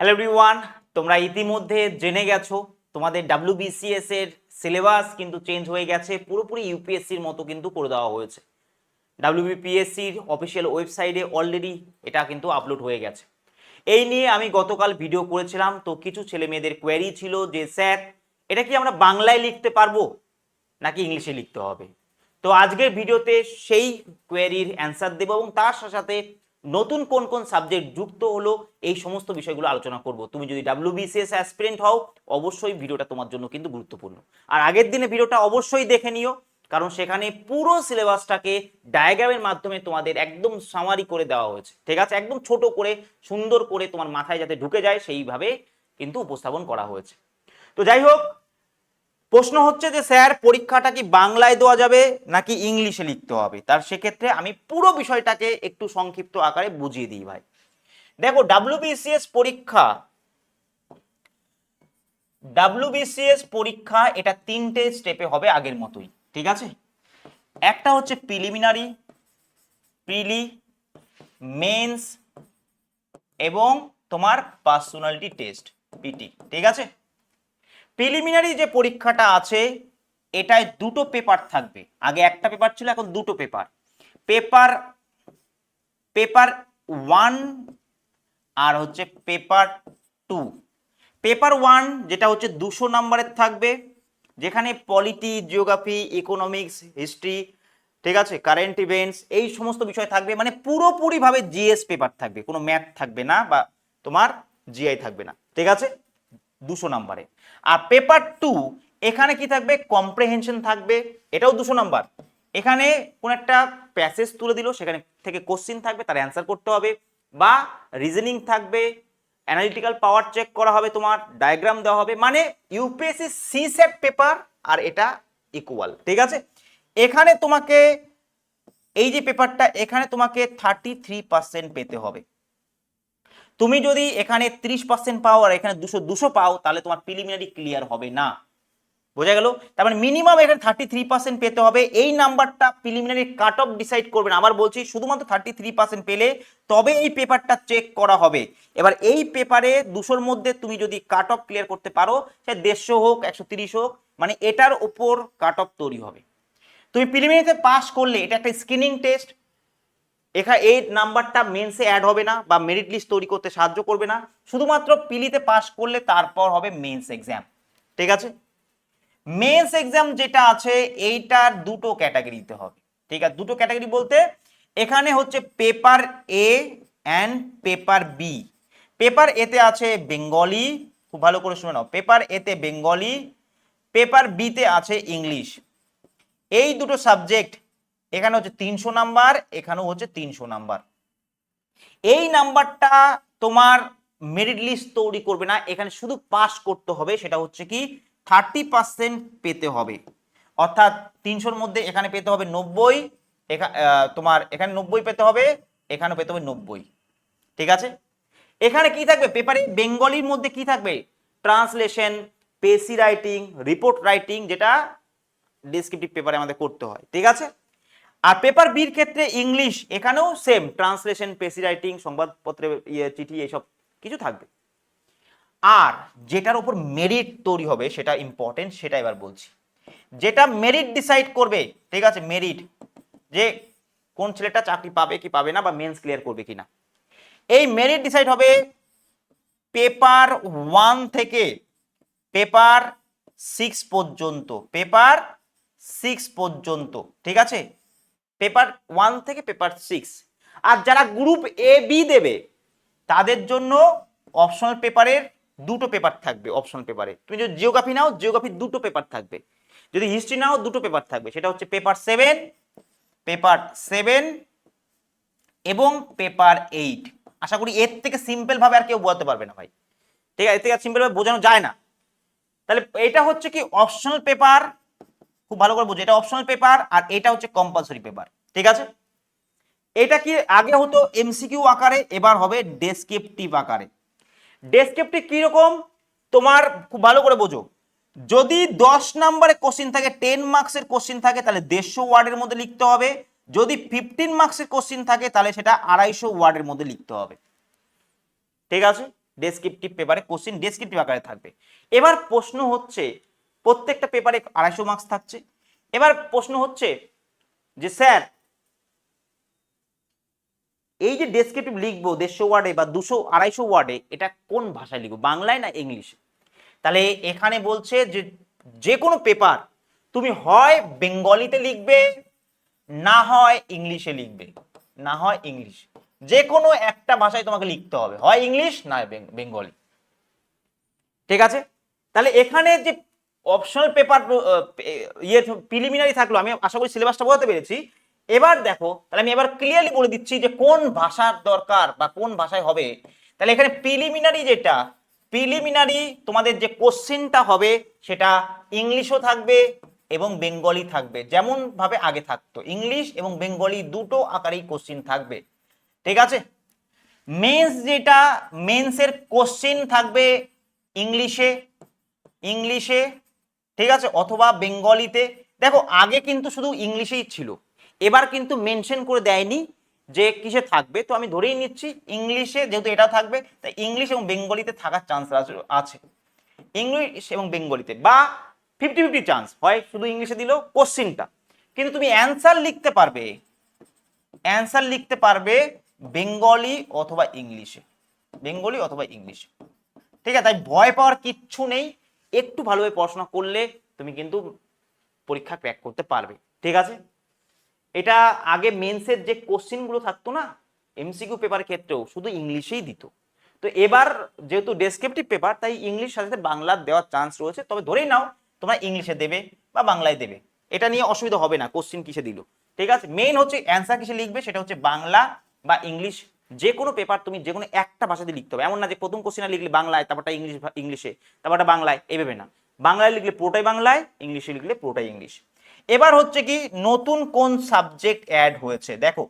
Hello everyone তোমরা ইতিমধ্যে জেনে গেছো, তোমাদের ডাব্লিউবিসিএস এর সিলেবাস কিন্তু চেঞ্জ হয়ে গেছে, পুরোপুরি ইউপিএসসির মতো কিন্তু করে দেওয়া হয়েছে। ডাব্লিউবিপিএসসির অফিসিয়াল ওয়েবসাইটে অলরেডি এটা কিন্তু আপলোড হয়ে গেছে। এই নিয়ে আমি গতকাল ভিডিও করেছিলাম, তো কিছু ছেলে মেয়েদের কোয়ারি ছিল যে, স্যার, এটা কি আমরা বাংলায় লিখতে পারব? নাকি ইংলিশে লিখতে হবে? তো আজকের ভিডিওতে সেই কোয়েরির অ্যান্সার দেবো এবং তার সাথে সাথে নতুন কোন কোন সাবজেক্ট যুক্ত হলো, এই সমস্ত বিষয়গুলো আলোচনা করব। তুমি যদি ডাব্লিউ বিসিএস অ্যাসপিরেন্ট হও, অবশ্যই ভিডিওটা তোমার জন্য কিন্তু গুরুত্বপূর্ণ। আর আগের দিনে ভিডিওটা অবশ্যই দেখে নিও, কারণ সেখানে পুরো সিলেবাসটাকে ডায়াগ্রামের মাধ্যমে তোমাদের একদম সামারি করে দেওয়া হয়েছে। ঠিক আছে? একদম ছোট করে, সুন্দর করে তোমার মাথায় যাতে ঢুকে যায়, সেইভাবে কিন্তু উপস্থাপন করা হয়েছে। তো যাই হোক প্রশ্ন হচ্ছে যে, স্যার, পরীক্ষাটা কি বাংলায় দেওয়া যাবে নাকি ইংলিশে লিখতে হবে? তার সেক্ষেত্রে আমি পুরো বিষয়টাকে একটু সংক্ষিপ্ত আকারে বুঝিয়ে দিই ভাই। দেখো ডাব্লিউবিসিএস পরীক্ষা ডাব্লিউবিসিএস পরীক্ষা, এটা তিনটে স্টেপে হবে আগের মতোই, ঠিক আছে? একটা হচ্ছে প্রিলিমিনারি প্রিলি মেন্স এবং তোমার পার্সোনালিটি টেস্ট পিটি ঠিক আছে? প্রিলিমিনারি যে পরীক্ষাটা আছে, এটায় দুটো পেপার থাকবে। আগে একটা পেপার ছিল, এখন দুটো পেপার পেপার পেপার ওয়ান আর হচ্ছে পেপার টু পেপার ওয়ান যেটা হচ্ছে দুশো নাম্বারের থাকবে, যেখানে পলিটি জিওগ্রাফি ইকোনমিক্স হিস্ট্রি ঠিক আছে কারেন্ট ইভেন্টস এই সমস্ত বিষয় থাকবে। মানে পুরোপুরিভাবে জিএস পেপার থাকবে, কোনো ম্যাথ থাকবে না বা তোমার জিআই থাকবে না, ঠিক আছে? দুশো নাম্বারে। আর পেপার টু এখানে কি থাকবে? কম্প্রেহেনশন থাকবে। এটাও দুশো নাম্বার। এখানে কোন একটা প্যাসেজ তুলে দিল, সেখানে থেকে কোশ্চিন থাকবে, তার অ্যান্সার করতে হবে। বা রিজনিং থাকবে অ্যানালিটিক্যাল পাওয়ার চেক করা হবে তোমার ডায়াগ্রাম দেওয়া হবে। মানে ইউপিএসসি সি সেট পেপার আর এটা ইকুয়াল ঠিক আছে? এখানে তোমাকে, এই যে পেপারটা এখানে তোমাকে থার্টি থ্রি পার্সেন্ট পেতে হবে। তুমি যদি এখানে ত্রিশ পার্সেন্ট পাও আর এখানে দুশো দুশো পাও, তাহলে তোমার প্রিলিমিনারি ক্লিয়ার হবে না। বোঝা গেল? তার মানে মিনিমাম এখানে থার্টি থ্রি পার্সেন্ট পেতে হবে। এই নাম্বারটা প্রিলিমিনারি কাট অফ ডিসাইড করবেন আবার বলছি, শুধুমাত্র থার্টি থ্রি পার্সেন্ট পেলে তবে এই পেপারটা চেক করা হবে। এবার এই পেপারে দুশোর মধ্যে তুমি যদি কাট অফ ক্লিয়ার করতে পারো, সে দেড়শো হোক, একশো তিরিশ হোক মানে এটার উপর কাট অফ তৈরি হবে। তুমি প্রিলিমিনারিতে পাস করলে, এটা একটা স্ক্রিনিং টেস্ট এখানে এই নাম্বারটা মেন্সে অ্যাড হবে না বা মেরিট লিস্ট তৈরি করতে সাহায্য করবে না। শুধুমাত্র পিলিতে পাস করলে তারপর হবে মেন্স এক্সাম ঠিক আছে? মেন্স এক্সাম যেটা আছে, এইটার দুটো ক্যাটাগরিতে হবে। ঠিক আছে? দুটো ক্যাটাগরি বলতে এখানে হচ্ছে paper A and paper B paper এতে আছে বেঙ্গলি খুব ভালো করে শুনে নাও। পেপার এতে বেঙ্গলি পেপার বিতে আছে ইংলিশ এই দুটো সাবজেক্ট এখানে হচ্ছে তিনশো নাম্বার, এখানেও হচ্ছে তিনশো নাম্বার। এই নাম্বারটা তোমার মেরিট লিস্ট তৈরি করবে না, এখানে শুধু পাস করতে হবে, সেটা হচ্ছে কি থার্টি পার্সেন্ট পেতে হবে। অর্থাৎ তিনশোর মধ্যে এখানে পেতে হবে নব্বই তোমার এখানে নব্বই পেতে হবে, এখানে পেতে হবে নব্বই। ঠিক আছে? এখানে কি থাকবে? পেপারে বেঙ্গলির মধ্যে কি থাকবে? Translation precis writing, report writing, যেটা ডিসক্রিপটিভ পেপারে আমাদের করতে হয়। ঠিক আছে? আর পেপার বির ক্ষেত্রে ইংলিশ এখানেও সেম ট্রান্সলেশন পেসি রাইটিং সংবাদপত্রে ইয়ে চিঠি এইসব কিছু থাকবে। আর যেটার উপর মেরিট তৈরি হবে, সেটা ইম্পর্টেন্ট সেটা এবার বলছি। যেটা মেরিট ডিসাইড করবে, ঠিক আছে মেরিট যে কোন ছেলেটা চাকরি পাবে কি পাবে না, বা মেন্স ক্লিয়ার করবে কি না এই মেরিট ডিসাইড হবে পেপার ওয়ান থেকে পেপার সিক্স পর্যন্ত পেপার সিক্স পর্যন্ত, ঠিক আছে? পেপার ওয়ান থেকে পেপার সিক্স। আর যারা গ্রুপ এ, বি দেবে, তাদের জন্য অপশনাল পেপারের দুটো পেপার থাকবে, অপশনাল পেপারে। তুমি যদি জিওগ্রাফি নাও, জিওগ্রাফির দুটো পেপার থাকবে। যদি হিস্ট্রি নাও, দুটো পেপার থাকবে। সেটা হচ্ছে পেপার সেভেন পেপার সেভেন এবং পেপার এইট। আশা করি এর থেকে সিম্পল ভাবে আর কেউ বোঝাতে পারবে না ভাই। ঠিক আছে, এর থেকে সিম্পল ভাবে বোঝানো যায় না। তাহলে এটা হচ্ছে কি, অপশনাল পেপার খুব ভালো করে বুঝো। এটা অপশনাল পেপার আর এটা হচ্ছে কম্পালসরি পেপার ঠিক আছে? এটা কি আগে হতো এমসিকিউ আকারে, এবার হবে ডেসক্রিপটিভ আকারে। ডেসক্রিপটিভ কীরকম? তোমার খুব ভালো করে বোঝো। যদি দশ নম্বরে কোশ্চিন থাকে টেন মার্কসের কোশ্চিন থাকে, তাহলে দেড়শো ওয়ার্ডের মধ্যে লিখতে হবে। যদি ফিফটিন মার্কসের কোশ্চিন থাকে, তাহলে সেটা আড়াইশো ওয়ার্ডের মধ্যে লিখতে হবে। ঠিক আছে? ডেসক্রিপটিভ পেপারে কোশ্চিন ডেসক্রিপটিভ আকারে থাকবে। এবার প্রশ্ন হচ্ছে প্রত্যেকটা পেপারে আড়াইশো মার্কস থাকছে। এবার প্রশ্ন হচ্ছে যে, স্যার, এই যে ডেসক্রিপটিভ লিখব দেড়শো ওয়ার্ডে বা দুশো, আড়াইশো ওয়ার্ডে এটা কোন ভাষায় লিখব, বাংলায় না ইংলিশে? তাহলে এখানে বলছে যে যে কোনো পেপার তুমি হয় বেঙ্গলিতে লিখবে, না হয় ইংলিশে লিখবে। না হয় ইংলিশ। যে কোনো একটা ভাষায় তোমাকে লিখতে হবে। হয় ইংলিশ, না বেঙ্গলি। ঠিক আছে? তাহলে এখানে যে অপশনাল পেপার ইয়ে প্রিলিমিনারি থাকল। আমি আশা করি সিলেবাসটা বোঝাতে পেরেছি। এবার দেখো, তাহলে আমি এবার ক্লিয়ারলি বলে দিচ্ছি যে কোন ভাষার দরকার বা কোন ভাষায় হবে। তাহলে এখানে প্রিলিমিনারি যেটা প্রিলিমিনারি তোমাদের যে কোশ্চেনটা হবে, সেটা ইংলিশও থাকবে এবং বেঙ্গলি থাকবে। যেমন ভাবে আগে থাকতো। ইংলিশ এবং বেঙ্গলি দুটো আকারেই কোশ্চিন থাকবে। ঠিক আছে? মেন্স যেটা মেন্সের কোশ্চিন থাকবে ইংলিশে ইংলিশে ঠিক আছে? অথবা বেঙ্গলিতে, দেখো, আগে কিন্তু শুধু ইংলিশেই ছিল। এবার কিন্তু মেনশন করে দেয়নি যে কিসে থাকবে। তো আমি ধরেই নিচ্ছি, ইংলিশে যেহেতু এটা থাকবে, তাই ইংলিশ এবং বেঙ্গলিতে থাকার চান্স আছে ইংলিশ এবং বেঙ্গলিতে, বা ফিফটি ফিফটি চান্স হয় শুধু ইংলিশে দিল কোশ্চিনটা কিন্তু তুমি অ্যান্সার লিখতে পারবে। অ্যান্সার লিখতে পারবে বেঙ্গলি অথবা ইংলিশে। বেঙ্গলি অথবা ইংলিশে। ঠিক আছে? তাই ভয় পাওয়ার কিচ্ছু নেই। একটু ভালোভাবে পড়াশোনা করলে তুমি কিন্তু পরীক্ষা ক্র্যাক করতে পারবে। ঠিক আছে? এটা আগে মেন্সের যে কোশ্চিনগুলো থাকতো না এমসিকিউ পেপারের ক্ষেত্রেও শুধু ইংলিশেই দিত। তো এবার যেহেতু ডেসক্রিপটিভ পেপার তাই ইংলিশ সাথে সাথে বাংলা দেওয়ার চান্স রয়েছে। তবে ধরেই নাও, তোমরা ইংলিশে দেবে বা বাংলায় দেবে। এটা নিয়ে অসুবিধা হবে না কোশ্চিন কিসে দিল? ঠিক আছে? মেইন হচ্ছে অ্যান্সার কিসে লিখবে, সেটা হচ্ছে বাংলা বা ইংলিশ যে কোনো পেপার তুমি যে কোনো একটা ভাষাতে লিখতে হবে। এমন না যে প্রথম কোশ্চিনে লিখলে বাংলায়, তারপরটা ইংলিশ ইংলিশে, তারপরটা বাংলায় এভাবে না। বাংলায় লিখলে পুরোটাই বাংলায়, ইংলিশে লিখলে পুরোটাই ইংলিশ। এবার হচ্ছে কি, নতুন কোন সাবজেক্ট অ্যাড হয়েছে? দেখো,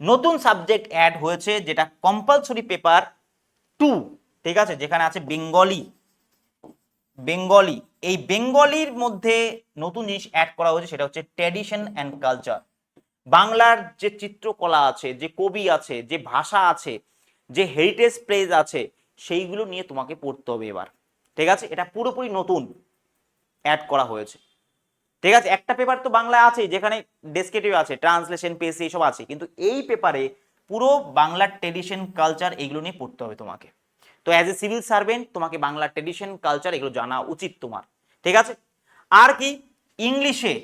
নতুন সাবজেক্ট অ্যাড হয়েছে যেটা কম্পালসরি পেপার টু ঠিক আছে? যেখানে আছে বেঙ্গলি বেঙ্গলি এই বেঙ্গলির মধ্যে নতুন জিনিস অ্যাড করা হয়েছে, সেটা হচ্ছে ট্র্যাডিশন অ্যান্ড কালচার বাংলার যে চিত্রকলা আছে, যে কবি আছে, যে ভাষা আছে, যে হেরিটেজ প্লেস আছে, সেইগুলো নিয়ে তোমাকে পড়তে হবে এবার। ঠিক আছে? এটা পুরোপুরি নতুন অ্যাড করা হয়েছে। ঠিক আছে? একটা পেপার তো বাংলা আছে, যেখানে ডেসক্রিপটিভ আছে ট্রান্সলেশন পেসি এইসব আছে। কিন্তু এই পেপারে পুরো বাংলার ট্রেডিশন কালচার এগুলো নিয়ে পড়তে হবে তোমাকে। তো অ্যাজ এ সিভিল সার্ভেন্ট তোমাকে বাংলার ট্রেডিশন কালচার এগুলো জানা উচিত তোমার। ঠিক আছে? আর কি? ইংলিশে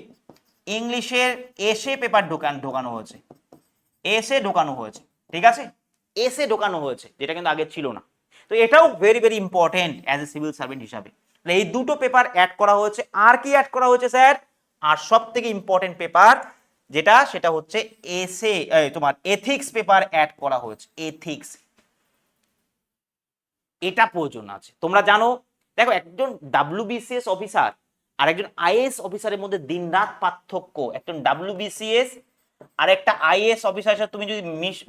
ইংলিশের এসে পেপার ঢোকান ঢোকানো হয়েছে। এসে ঢোকানো হয়েছে। ঠিক আছে? এসে ঢোকানো হয়েছে, যেটা কিন্তু আগে ছিল না। তো এটাও very very important as a civil servant হিসাবে। এই দুটো পেপার অ্যাড করা হয়েছে। আর কি অ্যাড করা হয়েছে, স্যার? আর সব থেকে ইম্পর্টেন্ট পেপার যেটা, সেটা হচ্ছে এসে তোমার এথিক্স পেপার অ্যাড করা হয়েছে। এথিক্স এটা প্রয়োজন আছে। তোমরা জানো, দেখো, একজন ডাব্লিউবিসিএস অফিসার আর একজন আইএস অফিসারের মধ্যে দিনরাত পার্থক্য। একজন ডাব্লিউবিসিএস আর একটা আইএস অফিসারের সাথে তুমি যদি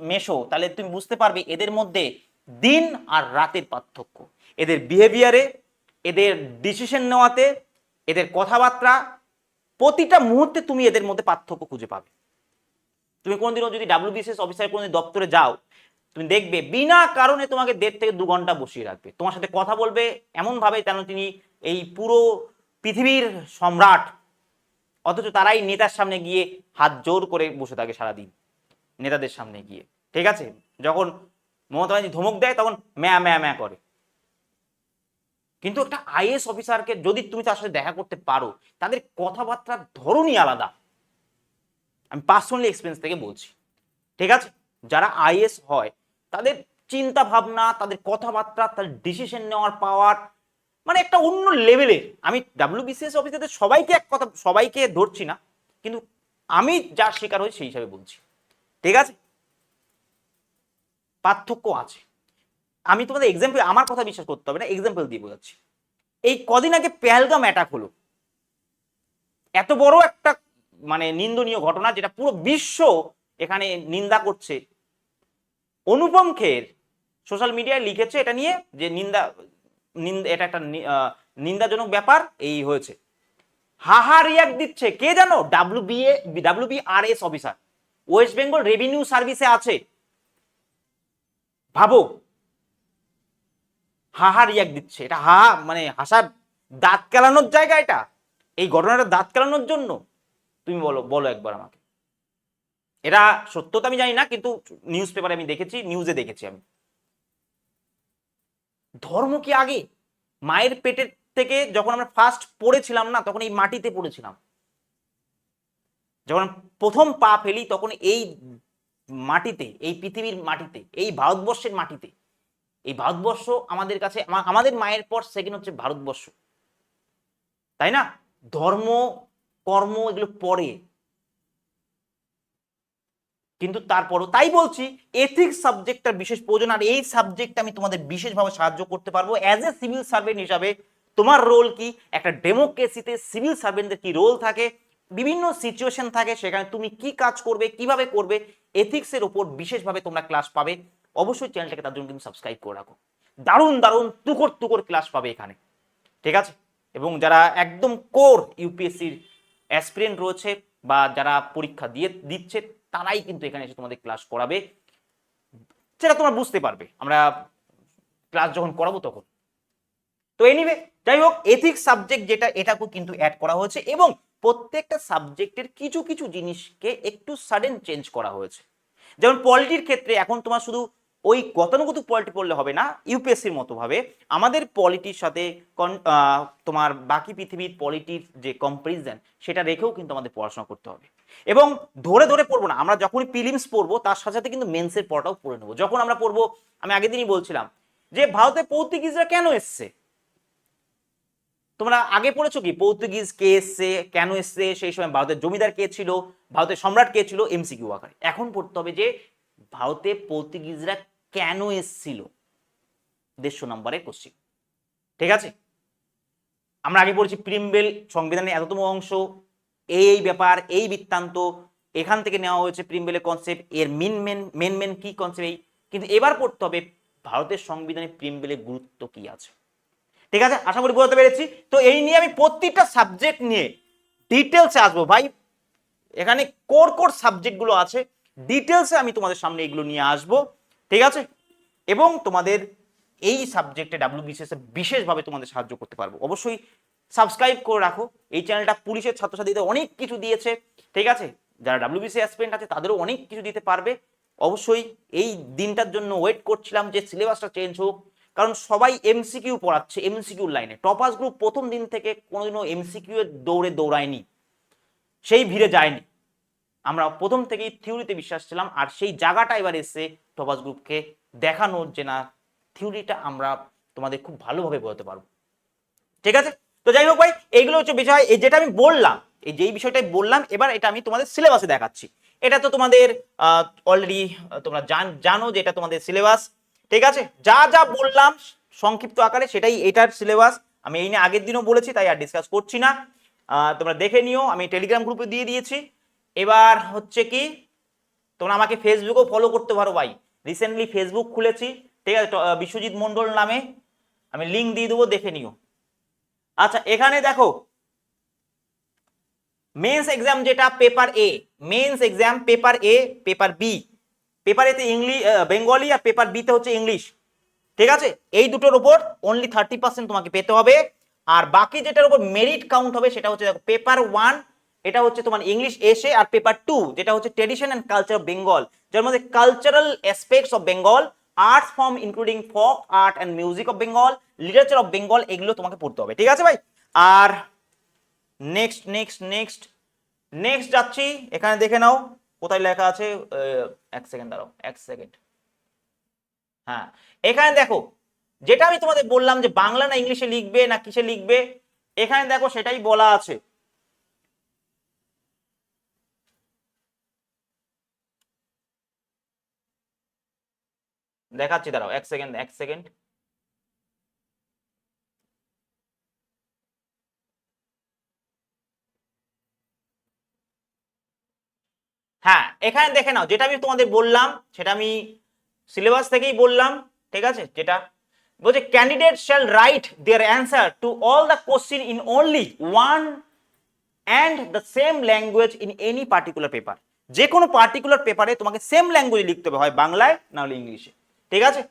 মেশো তাহলে তুমি বুঝতে পারবে এদের মধ্যে দিন আর রাতের পার্থক্য। এদের বিহেভিয়ারে এদের ডিসিশন নেওয়াতে, এদের কথাবার্তা, প্রতিটা মুহূর্তে তুমি এদের মধ্যে পার্থক্য খুঁজে পাবে। তুমি কোনোদিনও যদি ডাব্লিউবিসিএস অফিসার কোনো দপ্তরে যাও, তুমি দেখবে বিনা কারণে তোমাকে দেড় থেকে দু ঘণ্টা বসিয়ে রাখবে। তোমার সাথে কথা বলবে, এমনভাবে যেন তিনি এই পুরো পৃথিবীর সম্রাট, অথচ তারাই নেতার সামনে গিয়ে হাত জোর করে বসে থাকে সারাদিন, নেতাদের সামনে গিয়ে। ঠিক আছে? যখন মমতা ব্যানার্জি ধমক দেয়, তখন ম্যা ম্যা ম্যা করে। কিন্তু একটা আইএস অফিসারকে যদি তুমি তার সাথে দেখা করতে পারো, তাদের কথাবার্তার ধরনই আলাদা। আমি পার্সোনালি এক্সপিরিয়েন্স থেকে বলছি। ঠিক আছে? যারা আইএস হয়, তাদের চিন্তা ভাবনা তাদের কথাবার্তা, তাদের ডিসিশন নেওয়ার পাওয়ার মানে একটা অন্য লেভেলের আমি ডাব্লিউবিসিএস অফিসারদের সবাইকে এক কথা, সবাইকে ধরছি না, কিন্তু আমি যার শিকার হই সেই হিসাবে বলছি। ঠিক আছে? পার্থক্য আছে। আমি তোমাদের এক্সাম্পল আমার কথা বিশ্বাস করতে হবে না এক্সাম্পল দিয়ে বোঝাচ্ছি। এই কদিন আগে পেহেলগাম অ্যাটাক হলো। এত বড় একটা মানে নিন্দনীয় ঘটনা যেটা পুরো বিশ্ব এখানে নিন্দা করছে। অনুপম খের সোশ্যাল মিডিয়ায় লিখেছে এটা নিয়ে যে নিন্দা এটা একটা নিন্দাজনক ব্যাপার, এই হয়েছে। হাহা রিয়াক্ট দিচ্ছে, কে জানো? W B A W B R S officer West Bengal revenue সার্ভিসে আছে। ভাবো। হাহা রিয়াক্ট দিচ্ছে। এটা হা মানে হাসার দাঁত কেলানোর জায়গা এটা? এই ঘটনাটা দাঁত কেলানোর জন্য? তুমি বলো বলো একবার আমাকে। এটা সত্য তো আমি জানি না, কিন্তু নিউজ পেপারে আমি দেখেছি নিউজে দেখেছি আমি। ধর্ম কি আগে? মায়ের পেটের থেকে যখন আমরা ফার্স্ট পড়েছিলাম না, তখন এই মাটিতে পড়েছিলাম। যখন প্রথম পা ফেলি, তখন এই মাটিতে, এই পৃথিবীর মাটিতে, এই ভারতবর্ষের মাটিতে, এই ভারতবর্ষ আমাদের কাছে, আমা- আমাদের মায়ের পর সেকেন্ড হচ্ছে ভারতবর্ষ। তাই না? ধর্ম, কর্ম এগুলো পরে। কিন্তু তারপরও তাই বলছি এথিক্স সাবজেক্টটা বিশেষ প্রয়োজন, আর এই সাবজেক্ট আমি তোমাদের বিশেষভাবে সাহায্য করতে পারব। অ্যাজ এ সিভিল সার্ভেন্ট হিসাবে, তোমার রোল কি? একটা ডেমোক্রেসিতে সিভিল সার্ভেন্টদের কি রোল থাকে? বিভিন্ন সিচুয়েশন থাকে, সেখানে তুমি কি কাজ করবে, কীভাবে করবে? এথিক্সের ওপর বিশেষভাবে তোমরা ক্লাস পাবে। অবশ্যই চ্যানেলটাকে তার জন্য কিন্তু সাবস্ক্রাইব করে রাখো। দারুণ দারুণ তুকর তুকর ক্লাস পাবে এখানে। ঠিক আছে? এবং যারা একদম কোর ইউপিএসসির অ্যাসপিরেন্ট রয়েছে, বা যারা পরীক্ষা দিয়ে দিচ্ছে তারাই কিন্তু এখানে এসে তোমাদের ক্লাস করাবে। সেটা তোমরা বুঝতে পারবে। আমরা ক্লাস যখন করাবো তখন। তো এনিওয়ে যাই হোক এথিক্স সাবজেক্ট যেটা, এটাকেও কিন্তু অ্যাড করা হয়েছে এবং প্রত্যেকটা সাবজেক্টের কিছু কিছু জিনিসকে একটু সাডেন চেঞ্জ করা হয়েছে। যেমন পলিটির ক্ষেত্রে এখন তোমার শুধু ওই গতানুগতিক পলিটি পড়লে হবে না, ইউপিএসসির মতো ভাবে। আমাদের পলিটির সাথে তোমার বাকি পৃথিবীর পলিটির যে কম্পারিজন সেটা রেখেও কিন্তু আমাদের পড়াশোনা করতে হবে। এবং ধরে ধরে পড়ব না, আমরা যখনই প্রিলিমস পড়ব, তার সাথে সাথে কিন্তু মেন্সের পড়াটাও পড়ে নেব। যখন আমরা পড়ব, আমি আগের দিনই বলছিলাম যে, ভারতে পর্তুগিজরা কেন এসছে? তোমরা আগে পড়েছো কি? পর্তুগিজ কে এসছে, কেন এসছে? সেই সময় ভারতের জমিদার কে ছিল? ভারতের সম্রাট কে ছিল? এমসিকিউ আকারে। এখন পড়তে হবে যে, ভারতে পর্তুগিজরা কেন এসছিল? দেড়শো নম্বরের কোশ্চিন ঠিক আছে? আমরা আগে পড়েছি প্রিমবেল সংবিধানের এততম অংশ, এই এই ব্যাপার, এই বৃত্তান্ত, এখান থেকে নেওয়া হয়েছে প্রিমবেলের কনসেপ্ট এর মেন মেন মেন মেন কি কনসেপ্ট এই? কিন্তু এবার পড়তে হবে ভারতের সংবিধানে প্রিমবেলের গুরুত্ব কি আছে? ঠিক আছে? আশা করি বোঝাতে পেরেছি। তো এই নিয়ে আমি প্রত্যেকটা সাবজেক্ট নিয়ে ডিটেলসে আসব। ভাই, এখানে কোর কোর সাবজেক্টগুলো আছে। ডিটেলসে আমি তোমাদের সামনে এগুলো নিয়ে আসব। ঠিক আছে? এবং তোমাদের এই সাবজেক্টে ডাব্লিউবিসিএস এ বিশেষভাবে তোমাদের সাহায্য করতে পারব। অবশ্যই সাবস্ক্রাইব করে রাখো। এই চ্যানেলটা পুলিশের ছাত্রছাত্রীদের অনেক কিছু দিয়েছে, ঠিক আছে? যারা ডাব্লিউবিসি অ্যাসপিরেন্ট আছে, তাদেরও অনেক কিছু দিতে পারবে। অবশ্যই এই দিনটার জন্য ওয়েট করছিলাম যে সিলেবাসটা চেঞ্জ হোক। কারণ সবাই এমসিকিউ পড়াচ্ছে এমসিকিউ লাইনে টপাস গ্রুপ প্রথম দিন থেকে কোনোদিনও এমসিকিউ এর দৌড়ে দৌড়ায়নি। সেই ভিড়ে যায়নি। আমরা প্রথম থেকেই থিওরিতে বিশ্বাস ছিলাম, আর সেই জায়গাটা এবার এসে টপাস গ্রুপকে দেখানোর যে না, থিওরিটা আমরা তোমাদের খুব ভালোভাবে বোঝাতে পারব। ঠিক আছে? তো যাই হোক ভাই, এইগুলো হচ্ছে বিষয়, এই যেটা আমি বললাম, এই যেই বিষয়টাই বললাম, এবার এটা আমি তোমাদের সিলেবাসে দেখাচ্ছি। এটা তো তোমাদের অলরেডি তোমরা জান, জানো যে এটা তোমাদের সিলেবাস ঠিক আছে? যা যা বললাম সংক্ষিপ্ত আকারে সেটাই এটার সিলেবাস আমি এই নিয়ে আগের দিনও বলেছি, তাই আর ডিসকাস করছি না। তোমরা দেখে নিও, আমি টেলিগ্রাম গ্রুপে দিয়ে দিয়েছি। এবার হচ্ছে কি, তোমরা আমাকে ফেসবুকেও ফলো করতে পারো ভাই। রিসেন্টলি ফেসবুক খুলেছি, ঠিক আছে? বিশ্বজিৎ মন্ডল নামে। আমি লিঙ্ক দিয়ে দেবো, দেখে নিও। আচ্ছা এখানে দেখো মেন্স এক্সাম যেটা paper A mains exam paper A paper B paper এতে ইংলিশ বেঙ্গলি আর পেপার বিতে হচ্ছে ইংলিশ ঠিক আছে? এই দুটোর উপর অনলি থার্টি পার্সেন্ট তোমাকে পেতে হবে। আর বাকি যেটার উপর মেরিট কাউন্ট হবে, সেটা হচ্ছে দেখো পেপার ওয়ান এটা হচ্ছে তোমার ইংলিশ এসে আর পেপার টু যেটা হচ্ছে tradition and culture of Bengal যার মধ্যে cultural aspects of Bengal arts form including folk art and music of Bengal literature of Bengal এগুলো তোমাকে পড়তে হবে, ঠিক আছে ভাই? আর নেক্সট নেক্সট নেক্সট নেক্সট যাচ্ছি, এখানে দেখে নাও, কোথায় লেখা আছে এক সেকেন্ড দাঁড়াও, এক সেকেন্ড হ্যাঁ এখানে দেখো, যেটা আমি তোমাদের বললাম যে বাংলা না ইংলিশে লিখবে না কিসে লিখবে, এখানে দেখো সেটাই বলা আছে। দেখাচ্ছি, দাঁড়াও, এক সেকেন্ড এক সেকেন্ড হ্যাঁ এখানে দেখে নাও, যেটা আমি তোমাদের বললাম, সেটা আমি সিলেবাস থেকেই বললাম, ঠিক আছে? যেটা বলছে candidate shall write their answer to all the question in only one and the same language in any particular paper যে কোনো পার্টিকুলার পেপারে তোমাকে সেম ল্যাঙ্গুয়েজ লিখতে হবে, হয় বাংলায় না হলে ইংলিশে। ঠিক আছে?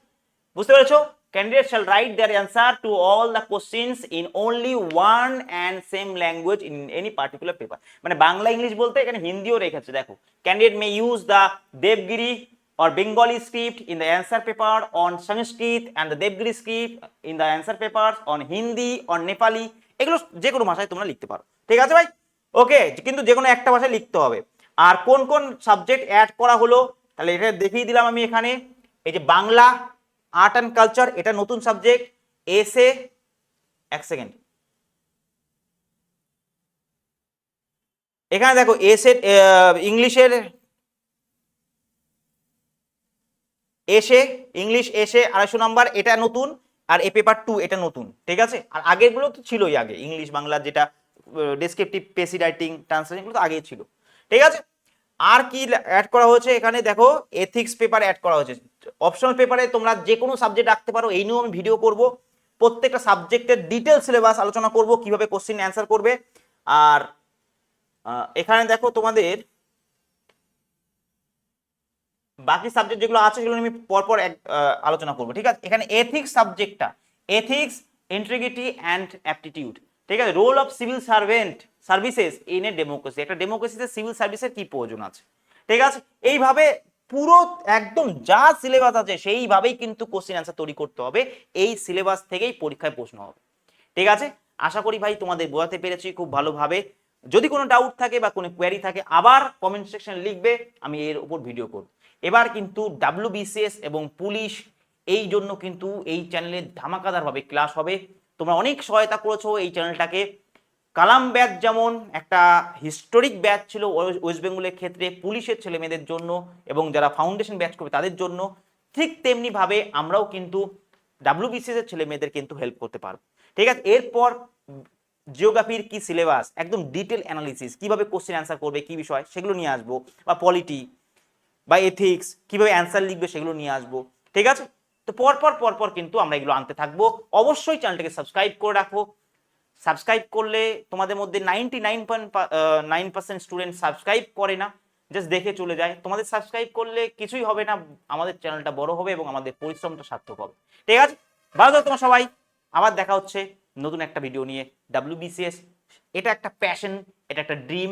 বুঝতে পেরেছ? Candidate shall write their answer to all the questions in only one and same language in any particular paper মানে বাংলা, ইংলিশ বলতে এখানে হিন্দিও রেখেছে, দেখো। Candidate may use the Devanagari or Bengali script in the answer paper on Sanskrit and the Devanagari script in the answer paper on Hindi on Nepali এগুলো যে কোনো ভাষায় তোমরা লিখতে পারো। ঠিক আছে ভাই? ওকে কিন্তু যে কোনো একটা ভাষায় লিখতে হবে। আর কোন কোন সাবজেক্ট অ্যাড করা হলো, তাহলে এটা দেখিয়ে দিলাম আমি এখানে। এই যে বাংলা আর্ট অ্যান্ড কালচার এটা নতুন সাবজেক্ট এসে এক সেকেন্ড এখানে দেখো এসে ইংলিশের এসে ইংলিশ এসে আড়াইশো নাম্বার, এটা নতুন, আর এ পেপার টু এটা নতুন, ঠিক আছে? আর আগেরগুলো তো ছিলই আগে, ইংলিশ, বাংলা যেটা ডেসক্রিপটিভ পেসি রাইটিং ট্রান্সলেশন তো আগেই ছিল, ঠিক আছে? আর কি অ্যাড করা হয়েছে এখানে দেখো এথিক্স পেপার অ্যাড করা হয়েছে। অপশনাল পেপারে তোমরা যে কোনো সাবজেক্ট রাখতে পারো এই নিয়েও আমি ভিডিও করব। প্রত্যেকটা সাবজেক্টের ডিটেল সিলেবাস আলোচনা করব কীভাবে কোশ্চেন অ্যান্সার করবে। আর এখানে দেখো তোমাদের বাকি সাবজেক্ট যেগুলো আছে সেগুলো আমি পরপর এক, আলোচনা করব ঠিক আছে? এখানে এথিক্স সাবজেক্টটা এথিক্স ইন্টিগ্রিটি অ্যান্ড অ্যাপটিটিউড ঠিক আছে? Role of civil servant services in a democracy একটা ডেমোক্রেসিতে সিভিল সার্ভিসের কি প্রয়োজন আছে ঠিক আছে? এইভাবে পুরো একদম যা সিলেবাস আছে সেইভাবেই কিন্তু কোশ্চেন অ্যান্সার তৈরি করতে হবে। এই সিলেবাস থেকেই পরীক্ষায় প্রশ্ন হবে। ঠিক আছে? আশা করি ভাই তোমাদের বোঝাতে পেরেছি খুব ভালোভাবে। যদি কোনো ডাউট থাকে বা কোনো কোয়ারি থাকে, আবার কমেন্ট সেকশন লিখবে, আমি এর উপর ভিডিও করব। এবার কিন্তু ডাব্লিউবিসিএস এবং পুলিশ এই জন্য কিন্তু এই চ্যানেলে ধামাকাদারভাবে ক্লাস হবে। তোমরা অনেক সহায়তা করেছ এই চ্যানেলটাকে কালাম ব্যাচ যেমন একটা হিস্টোরিক ব্যাচ ছিল ওয়েস্ট বেঙ্গলের ক্ষেত্রে পুলিশের ছেলে মেয়েদের জন্য এবং যারা ফাউন্ডেশন ব্যাচ করবে তাদের জন্য, ঠিক তেমনি ভাবে আমরাও কিন্তু ডাব্লিউবিসিএস এর ছেলে মেয়েদের কিন্তু হেল্প করতে পারব। ঠিক আছে, এরপর জিওগ্রাফির কি সিলেবাস একদম ডিটেল অ্যানালিসিস কীভাবে কোশ্চেন অ্যান্সার করবে, কি বিষয়, সেগুলো নিয়ে আসব, বা পলিটি বা এথিক্স কীভাবে অ্যান্সার লিখবে, সেগুলো নিয়ে আসব। ঠিক আছে? তো পরপর পরপর কিন্তু আমরা এগুলো আনতে থাকব। অবশ্যই চ্যানেলটাকে সাবস্ক্রাইব করে রাখো। সাবস্ক্রাইব করলে তোমাদের মধ্যে ninety nine point nine percent student subscribe করে না। জাস্ট দেখে চলে যায়। তোমাদের সাবস্ক্রাইব করলে কিছুই হবে না। আমাদের চ্যানেলটা বড় হবে এবং আমাদের পরিশ্রমটা সার্থক হবে। ঠিক আছে? ভালো তোমার সবাই। আবার দেখা হচ্ছে নতুন একটা ভিডিও নিয়ে। ডাব্লিউবিসিএস এটা একটা প্যাশন এটা একটা ড্রিম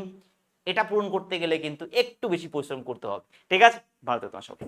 এটা পূরণ করতে গেলে কিন্তু একটু বেশি পরিশ্রম করতে হবে। ঠিক আছে? ভালো তোমার সবাই।